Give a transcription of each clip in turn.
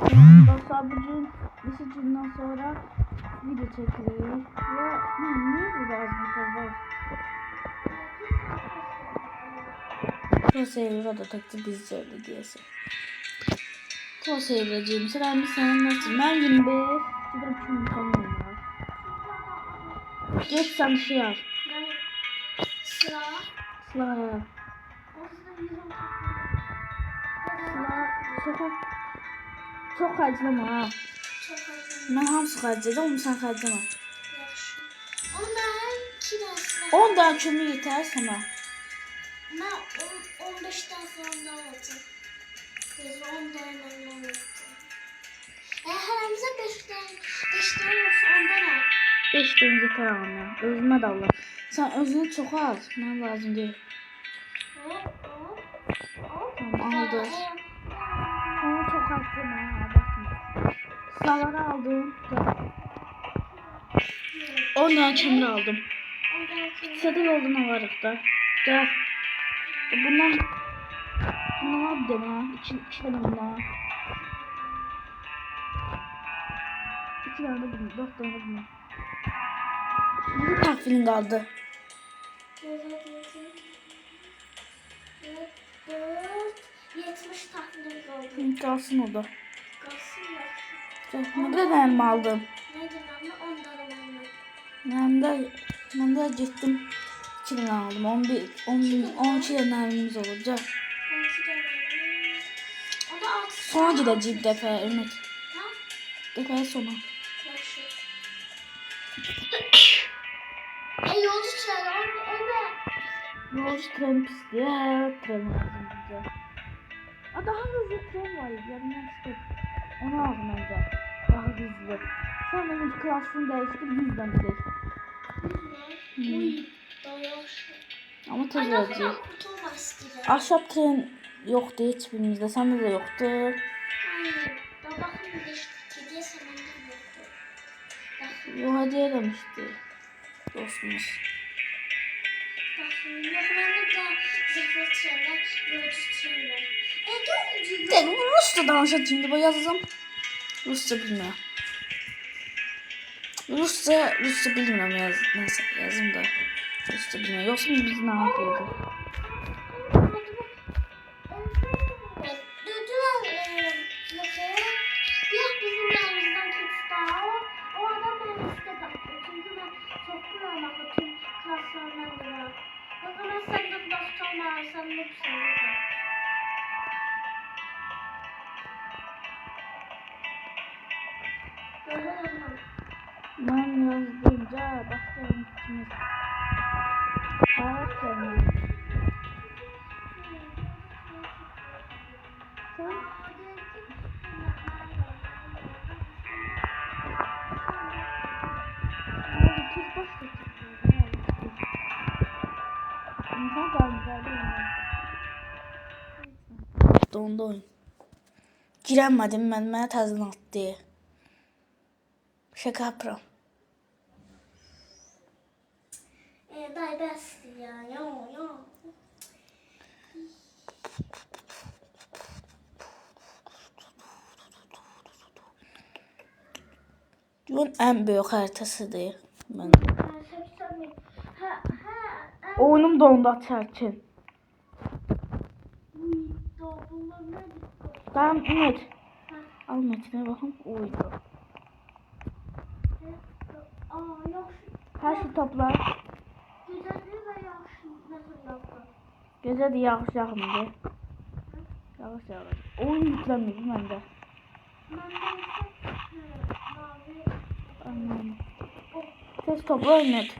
Bugün bir günden sonra video ve hı, niye bu bazı var? Proseyir'e da taktı bizlerle diyesi. Proseyir'ciğim sıra bir sen nasıl? Ben 25. Şurada bir şey tamam var. Geç sen şey al. Sıra. Orada yüzüm Sıla. Çok harcama ha. Çok acım. Ben hamsı harcadım onu sen harcama. Yaxşı. Ondan iki dərslər. 10 tane kömür yeter sana. Mən 15-dən sonra alacağım. Biz 10 dənə mən alacağım. Hərəmizə 5 dənə 5 dənə olsa ondan al. 5 tane yeter ama ya. Özüme de Allah. Sen özünü çok al. Ben lazım değil. Hop hop. Hop. Tamam aldı. Harcama ha. Bakma. Sıraları aldım. 10 tane kömür aldım. Ondan Sade yoldan varık da. Gel. Bundan bundan al bir tane. İki, iki tane bundan. İki tane de bundan. Dört tane de bundan. Bir takvimin kaldı. Dört, 70 tahlilimiz oldu. Kalsın o da. Kalsın. Gel, Ne kadar benim aldım. Nedir anne? 10 dənə məndən. Ben de, ben de gittim. İki tane aldım. 11, 10, 12 tane evimiz olacak. 12 dənə. O da 6 Sonra gideceğim defa Ümit. Ha? Defa. Yaxşı. E yolcu evet. Yolcu tren pisti. Ya, tren lazım bize. Daha hızlı tren var. Yanından çıkıp. Onu aldım önce. Daha hızlı. Sonra Ümit klasını değiştir. Yüzden. Da yaxşı. Ama kurtulmak istedim. Ahşap tren yoktu hiçbirimizde. Sende de yoktu. Hayır. De işte gidiyor sen de yoktu. Yok hediye demişti. Dostumuz. Bakın. Yok bende de zırhlı trenler, yolcu trenler. De, bu Rusça danışa şimdi bu yazdım. Rusça bilmiyorum. Rusça, Rusça bilmiyorum yaz, neyse yazdım da. Rusça bilmiyorum. Yoksa biz ne yapıyorduk? Donda oyun. Giremedim ben, mənə təzdən atdı. Şaka yapıram. Day bəsdir ya, ya, ya. Bunun en büyük haritasıdır. Ben. Hə, hə, Oyunum dondu açarken. Uy, da bunlar nədir? Tamam Ümit. Al metine bakın. Yaxşı. Her şey topla. Gece de yağış yağmadı. Yağış yağdı. Oyun yüklenmedi bende. Aman. Tez topla Ümit.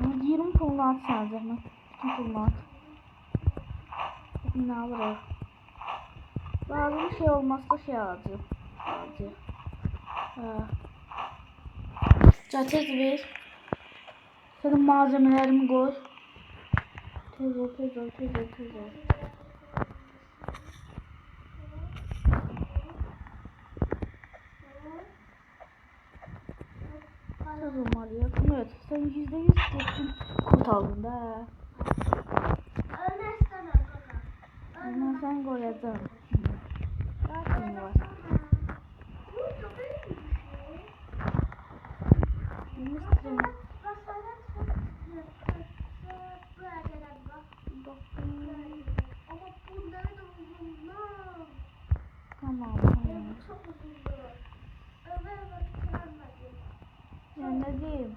Ben 20 pulunu at sen zahmet. Bütün pulunu at. Ne alırız? Lazım şey olmazsa şey alacağım. Alacağım. Ha. Catet ver. Senin malzemelerimi koy. Tez ol, tez ol, tez ol, tez ol. Sen yüzde yüz kesin kurt aldın da. Daha kim var? Mısır'ın Tamam tamam. Ya ne diyeyim?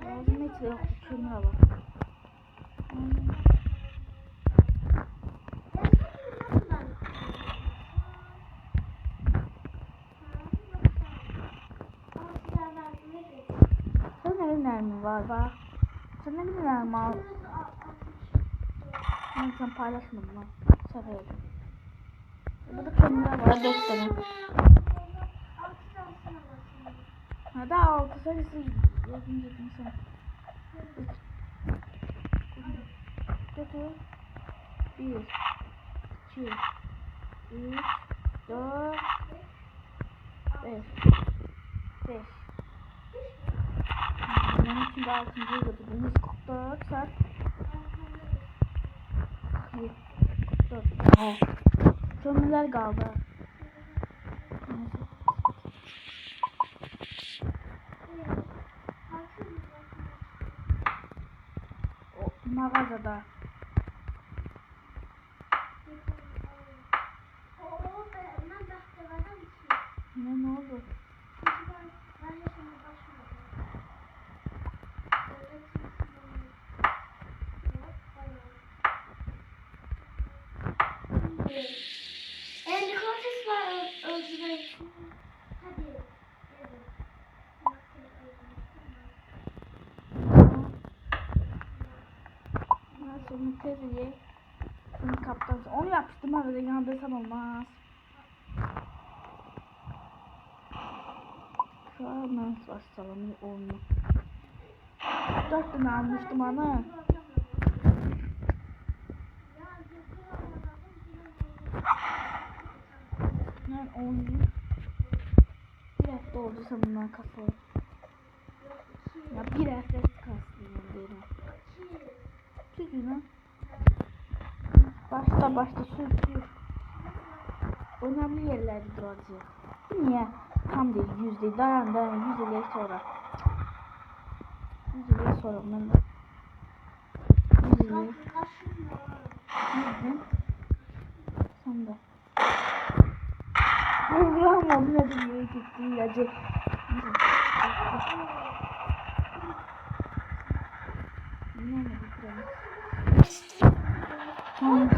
Ağzım hiç yok. Şuna bak. Hmm. Sen ne bak? Sen ne mi al? Ben sen paylaşmadım lan. Şaka yapıyorum. Burada kendiler var. Tane. Ha daha altı sayısı yakın yakın sen. Dört. Bir. İki. Üç. Dört. Beş. Beş. Benim için de altıncı yıldı. Bunu 144 saat. 44. Ha. Kömürler galiba. Mağazada. Ne ne oldu? Elli kofis var öldürmek. Hadi. Nasıl müteziye? Bunu kaptan. Onu yapıştım yandırsam olmaz. Nasıl başlayalım oyunu? Dört tane almıştım ana. Ben oyunu bir hafta oldu sanırım kafayı. Ya bir hafta kastım ben derim. Çünkü lan. Başta başta sür. Önemli yerlerde duracak. Niye? Tam değil yüz değil. Dayan dayan yüz ile sonra. Yüz ile sonra ben de. Yüz ile. Sen de. Allah'ım adı ne diye gitti ilacı. Ne ne bitireyim. Tamam.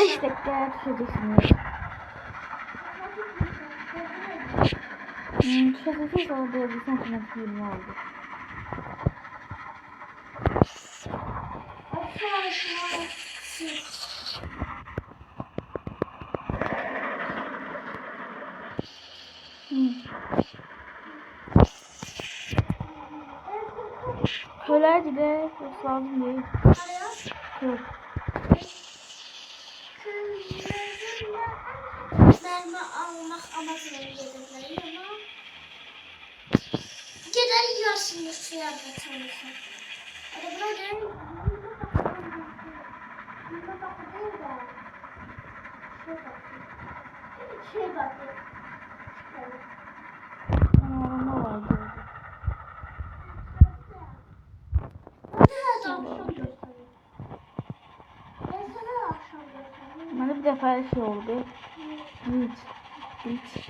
5 dakika düşeceksin. Hmm, şakasız oldu. Bir son final filmi oldu. Köler de lazım değil. Kör. Mermi almak amacıyla yedekleri ama Gider yiyorsun suya batırmışsın. Hadi buna gelin. Buna bakı değil de. Şey bakıyor. Şey bakıyor. Ama arama vardı orada. Ben sana da akşam göstereyim. Ben sana da akşam defa şey oldu. Glitch. Glitch.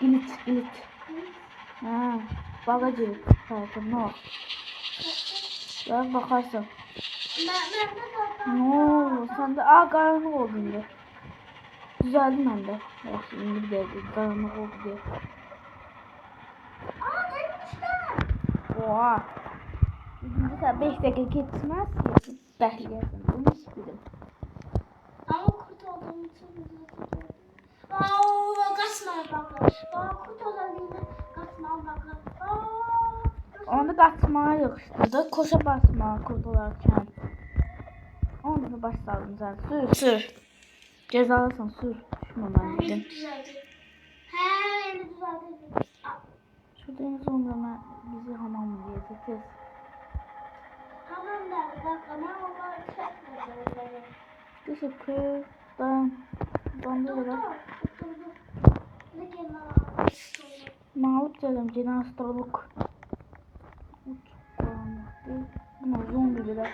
Glitch. Glitch. Ha, bagajı sayfı ne o? Biraz bakarsın. Ne oldu? Sen de aa karanlık oldun diye. Düzeldim ben de. Ya şimdi bir de karanlık oldu diye. Aa demişler. Oha. Mesela 5 dakika geçmez ya. Bekleyesin. Bunu istedim. Onu kaçmaya yakıştırdı. Koşa basma kurtularken. Onu da başladın sen. Sür sür. Cezalısın sür. Şunu ben dedim. He, elini düzeldi. Aa, Şurada en son zaman bizi hamam kız. Tamam da. dakika ben onları çekmedim. Teşekkür. Dayan. Bandı. Ne gene Mağlup dedim. Cenastırlık. Uç. Karanlık. Buna zombi bile.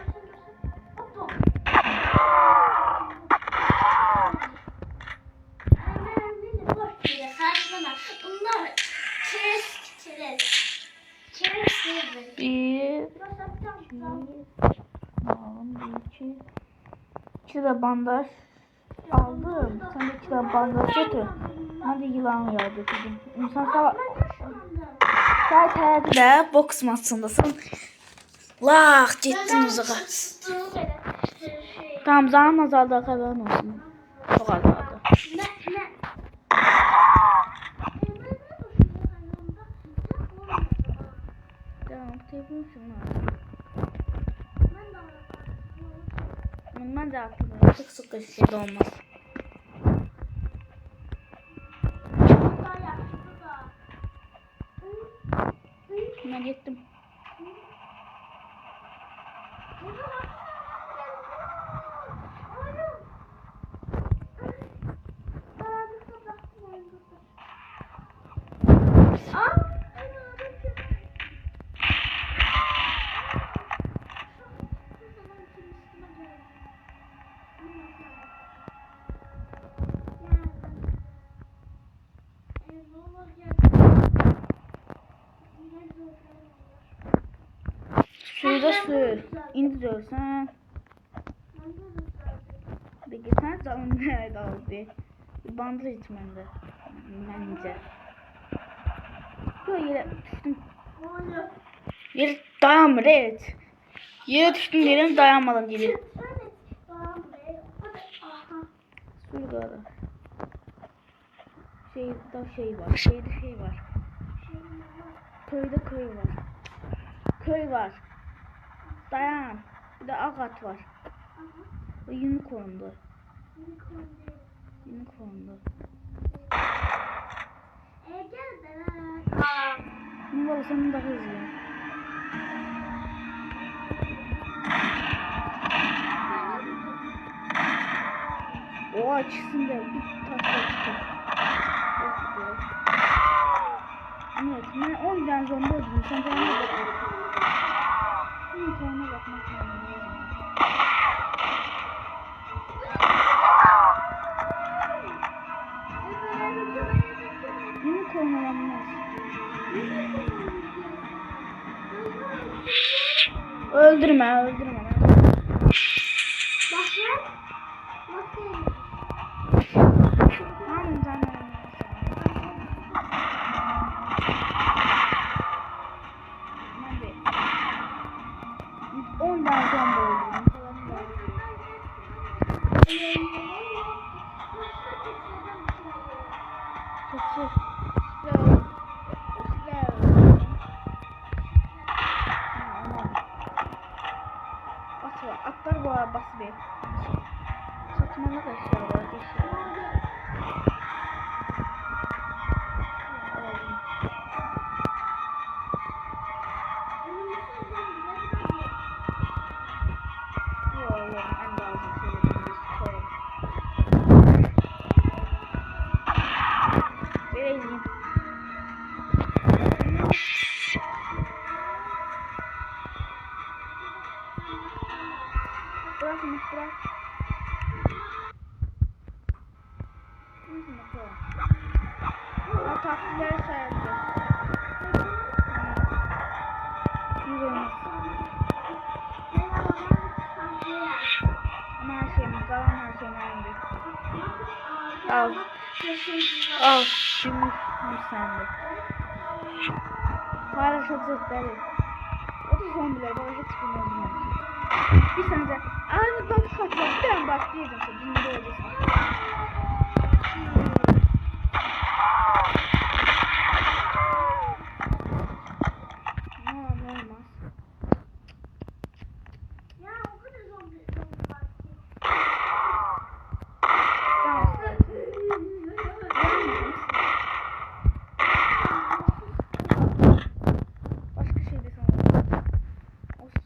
Bunlar çerez çerez. Bir. Bir, iki. İki de bandaj aldım. Sen de de bandaj götür. Hadi yılan ya götürdüm. İnsan sağ... Sen de boks maçındasın. Lah gittin uzağa. Tamam zaman azaldı haberin olsun. Çok azaldı. Ne? Devam edebilirsin. Ben de aklımda sık sık şey de olmaz. Ben gittim. Suyu da sür. İndiriyorsan. Nerede oldu? Bir bandır içmende. Bence. Yok yere düştüm. Yere dayanma evet. Yere düştüm yerim dayanmadım gibi. Suyu da Şey da şey var. Şeyde şey var. Köyde köy var. Köy var. Dayan. Bir de agat var. O unicorn'du. Unicorn'du. Ne var senin daha hızlı. O açsın da bir tatlı be. Evet, ben o yüzden zombi öldüm. Sen canına bakmadın. Unicorn olamaz. Öldürme, öldürme. Paylaşacağız deli. O da zombiler. Bana hiç bilmiyorum. Bir saniye. Abi bak kaç bak. Ben bak diyeceğim. Bunu da öleceksin. Ne olur ne olmaz. Tamam. Başka şey de sana. Olsun.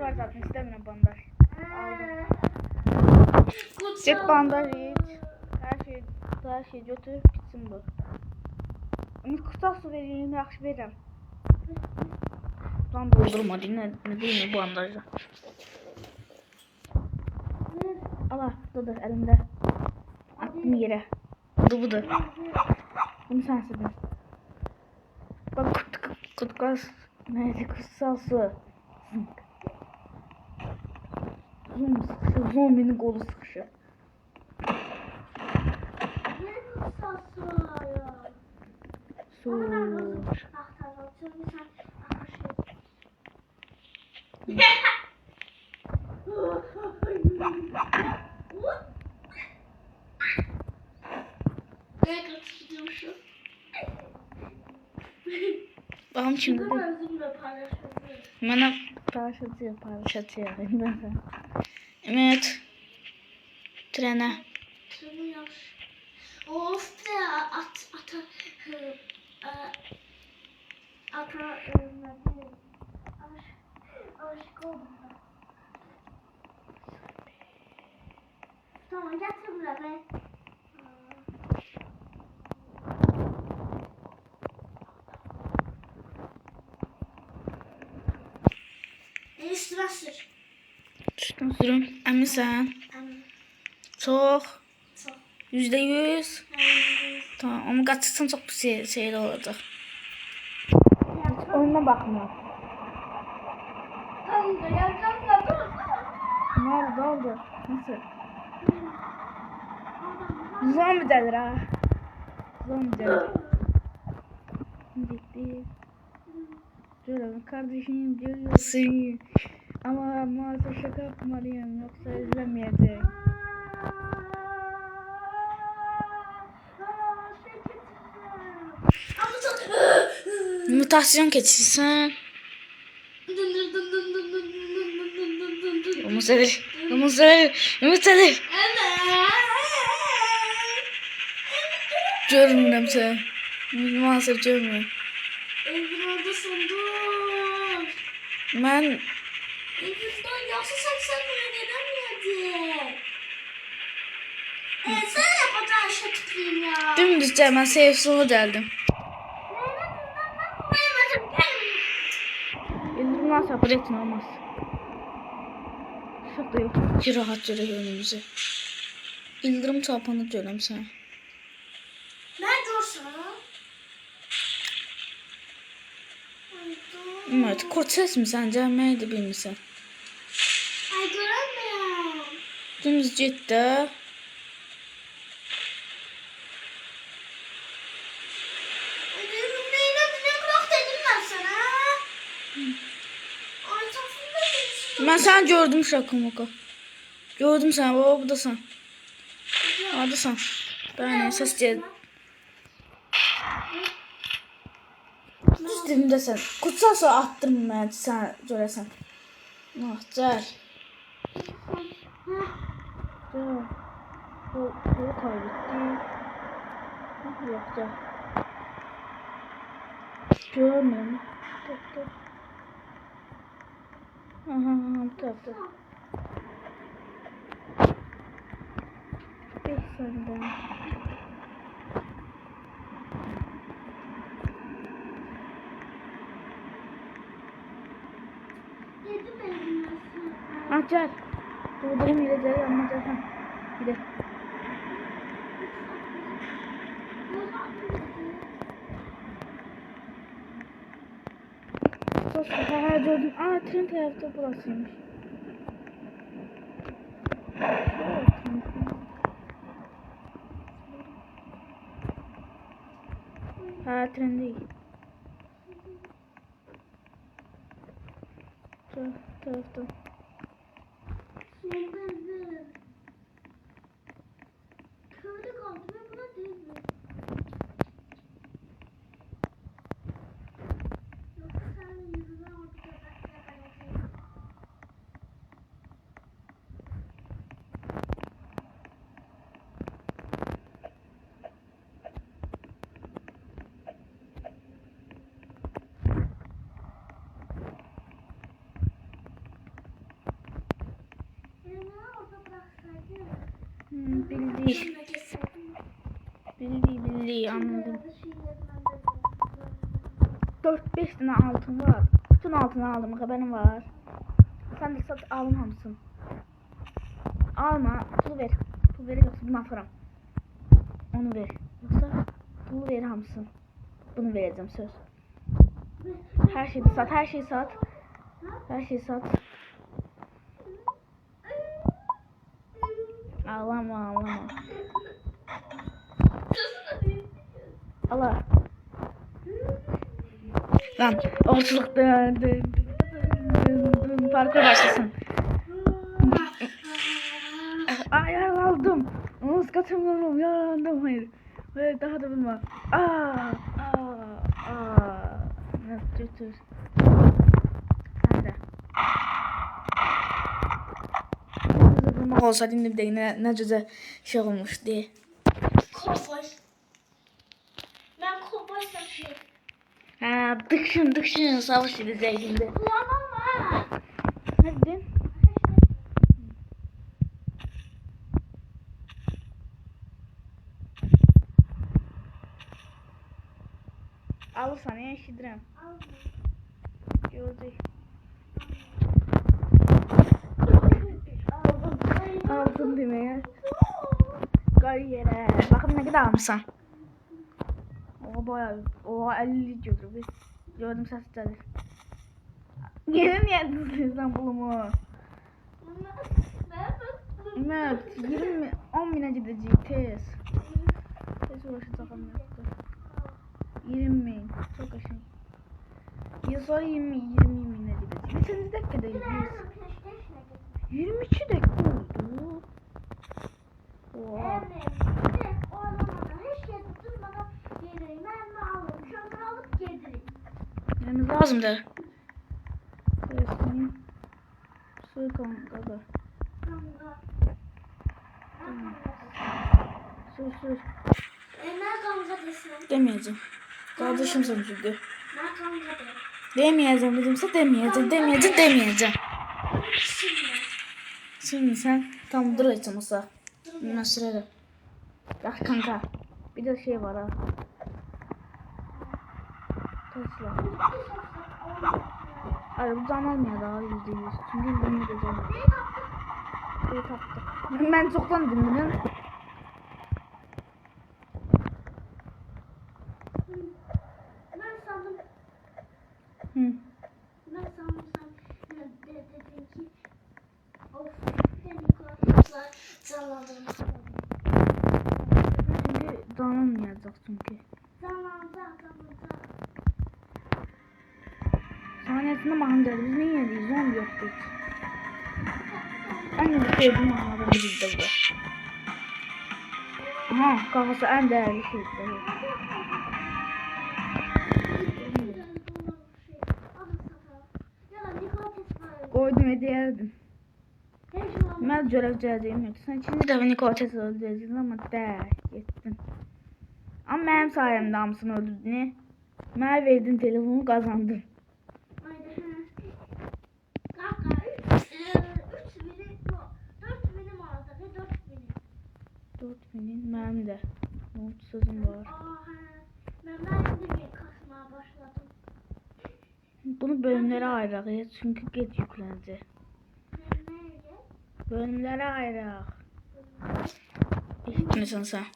var zaten istemiyorum bandaj. Aldım. Tek bandaj iç. Her şey her şey götür bitsin bu. Ümit kutu su vereyim yaxşı verirəm. Lan doldurma ne değil mi bu bandajla. Allah budur elimde. Attım yere. Budur budur. Bunu sen sıdın. Bak kut, kut, gaz. Neydi kutsal su. Zombi. Zombinin kolu sıkışı. Su. Bakalım şimdi. Bana paraşütü yani. Evet. Trene. Of be at ata hı, e, ata e, ne bileyim, aş- aşık oldum ben. Tamam getir buraya be. Üstüne sür. Düştüm sürüm. Emin sen. Em, Çok. Çok. Yüzde yüz. Tamam ama kaçırsan çok bir şey, şeyli olacak. Yapma. Oyuna bakma. Kanka, ya kanka, dur, dur. Ne oldu? Nasıl? Zombi dedir ha. Zombi dedir. Gitti. Şöyle kardeşim görüyorsun. Ama maalesef şaka yapmalıyım yoksa izlemeyecek. Mutasyon keçirsən. Umut edir. Umut edir. Umut edir. Görmürəm sən. Maalesef görmürəm. Mən dümdüzcə mən safe zone gəldim. İndirmez sabır etme olmaz. Şaka yok. Ki rahat göre önümüzü. İldirim çarpanı görəm sən. Nerede olsun? Ümit, kod seçmisən, cəməyi də bilmirsən. Ay göremiyorum. Dümdüz get də. Ödürüm neyine bile bırak dedim ben sana. Ay tafında Mən səni gördüm şakamaka. Gördüm səni, baba buradasan. Hardasan? Bəni səs gəl. Düz dibimdəsən. Kutsasa attırım mən sən görəsən. Ah, gəl. Gəl. Bu, bu kaybettik. Ah, Yok, gəl. Görmürəm. Dur, dur. Aha, bu tarafta. Bir? Ah gel. Durdurayım yine gel yanına gel. Ha. Bir de. Sus. Ha ha gördüm. Aa tren tarafta burasıymış. Ha tren değil. Taraf, tarafta. Şeyden Köyde kaldı ve buna değil mi? Yoksa sen yüzüne orada göbekle Bildik. Şuna geçsin. Bildik bildik anladım. Şu yerden de- 4-5 tane altın var. Bütün altını aldım haberin var. Sen de sat alın hamısın. Alma pul ver. Pul ver yoksa bunu atarım. Onu ver. Yoksa pul ver hamısın. Bunu vereceğim söz. Her şeyi sat, her şeyi sat. Her şeyi sat. Lan ortalıkta parkur başlasın. Ay yaralandım. Omuz kaçamıyorum yaralandım hayır. Hayır daha da bulma. Aa, aa, aa. Ne götür. Bulmak olsa şimdi bir de ne, ne cüce şey olmuş diye. Kovboy. Ha, dıkşın dıkşın savaş edeceğiz şimdi. Ulan ama. Hadi. Alırsan ya eşidirəm. Gördük. Aldın demeye. Qoy yerə. Baxın nə qədər almısan. Bayağı, o 50 götürüb. Gördüm səs gəlir. Yine niye tutuyorsun pulumu? Mert 20 10 bine gidecek tez. Tez uğraşacak yoktu. 20 bin. Çok aşın. Ya sonra 20 20 bine gidecek. Geçen dakikadayız biz. 22 dakika oldu. Oha. Yani lazım da. Resmi. Sığ kanka. Sür sür. Demeyeceğim. Kardeşim seni sürdü. Demeyeceğim dedimse demeyeceğim. Demeyeceğim demeyeceğim. Şimdi sen tam dur. Ben sürerim. Bak kanka. Bir de şey var ha. Tesla. Can almıyor daha yüzde yüz. Çünkü bunu da taptık. Ben çoktan dinledim. Kafası en değerli şey. Koydum hediyerdim. Ben görevcəyəcəyim yoxdur. Sən ikinci dəfə Nikolas öldürəcəksən amma dəy, getdin. Amma mənim sayəmdə hamısını öldürdün. Mənə verdin telefonu qazandın. 4000'in mənim də. Not sözüm var. Bunu bölümlərə ayıraq, ya, çünki gec yüklənəcək. Bölümlərə ayıraq. Eşitmisən sən?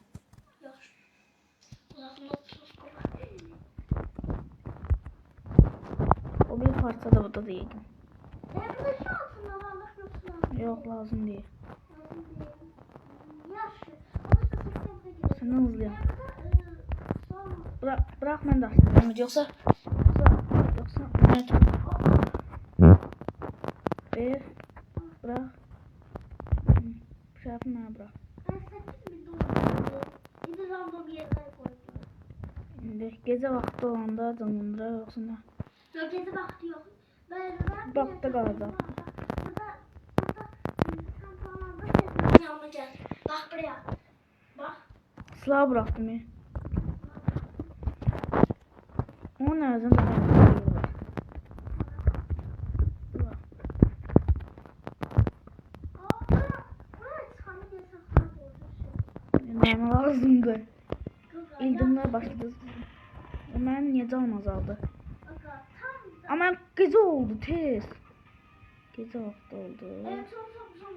O bir parça da burada değil. Yok lazım değil. Sen hızlı yap. Bırak, bırak ben de açtım. Yoksa, yoksa, yoksa, evet. Bir, bırak. Şey yapma bırak. Şimdi gece vakti olanda canlandıra yoksa ne? Yok gezi vakti yok. Ben Baktı kalacak. Burada, burada insan falan da sesini yanına gel. Bak buraya. Bak. Sıla bıraktım ya. O nereden daha iyi var? Bırak. Aa, buraya, çıkanı gelsen sana olacak. Bana lazımdı. Kaka, İldirimler başladı. Hemen canım azaldı? Ama gece oldu tez. Gece vakti oldu. Evet, son son son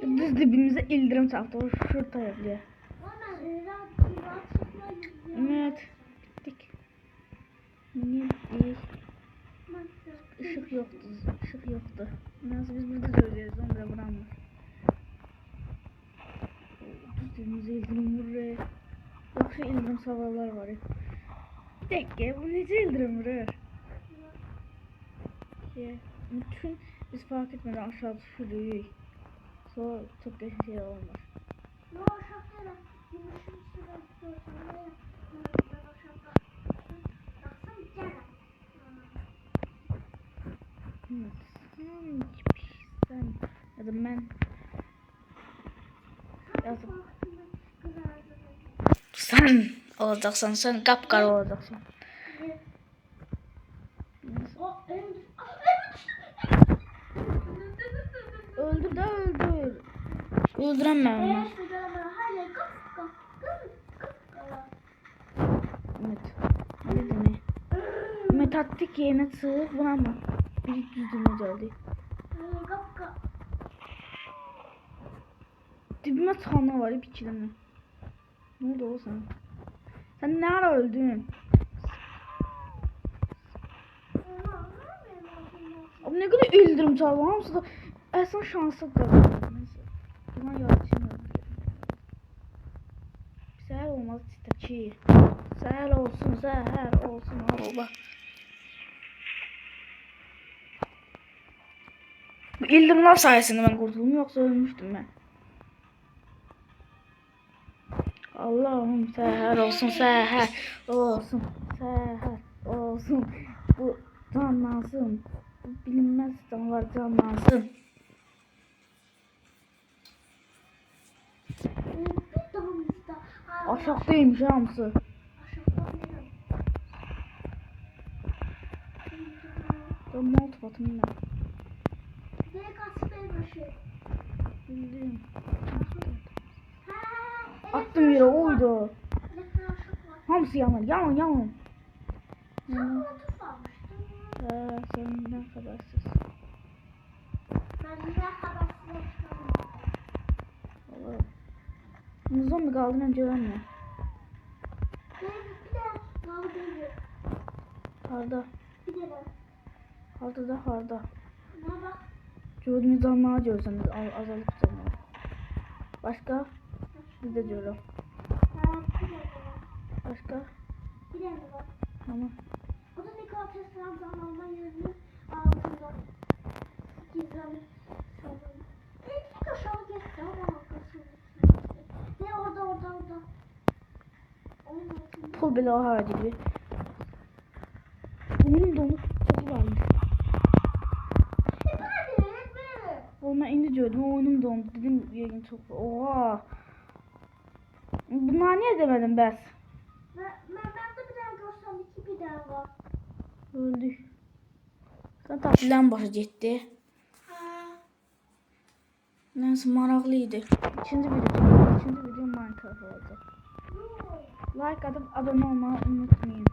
son. Düz dibimize ildirim çarptı. O şurtaya bile. Ona rahat rahatlıkla yüzüyor. Evet. Bittik. Niye bittik? Işık yoktu. Işık yoktu. Nasıl biz burada söyleyeceğiz. Onu da bırakmış. Düz dibimize ildirim vuruyor. Yoksa ildirim savarlar var. Bir dakika bu nece ildirim vuruyor? Şey, bütün biz fark etmeden aşağı düşürüyoruz. Sonra çok da şey olmaz. Ne o yapıyorsun? Ben yazdım. Sen olacaksan sen kapkara olacaksın. Öldür de öldür. Öldüremem onu. Evet, bir daha bana hala kap kap kap kap. Evet. Ne dedi Metattik yerine sığır buna mı? Bir düzülme geldi. Dibime tane var bir kilime. Ne oldu o sana? Sen ne ara öldün? Abi ne kadar ildirim çaldı. Hamısı da Ersan şansı kaldı. Neyse. Buna yardımcı Seher olmaz titaki. Seher olsun, seher olsun araba. Bu ildirimler sayesinde ben kurtuldum yoksa ölmüştüm ben. Allah'ım seher olsun, seher olsun, seher olsun. Bu canlansın. Bu bilinmez canlar canlansın. Aşağıdaymış. Ben malt batım ben. Bildim. Attım yere oydu. Hamısı yanır, yanır, yanır. Yanır. Ee, senden habersiz. Allah. Zombi kaldı ben göremiyorum. Harda. Harda da harda. Gördüğünüz anlığa görürseniz az- azalıp canlar. Başka? Bir de diyorum. Başka? Tamam. O da Nikola Tesla'nın zamanla yüzünü altında sanırım. İlk aşağı geçti ama. Ne orada orada orada. Pul bile o hara gibi. Bunun donu çok varmış. Ona indi gördüm. Oyunum dondu. Dedim yerin çok. Oha. Bunlar niye demedim ben? Ben, ben, ben de bir tane görsem iki bir tane var. Öldü. Sen tatilden başa gitti. Neyse maraklıydı. İkinci video, ikinci video Minecraft. Yok. Like atıp abone olmayı unutmayın.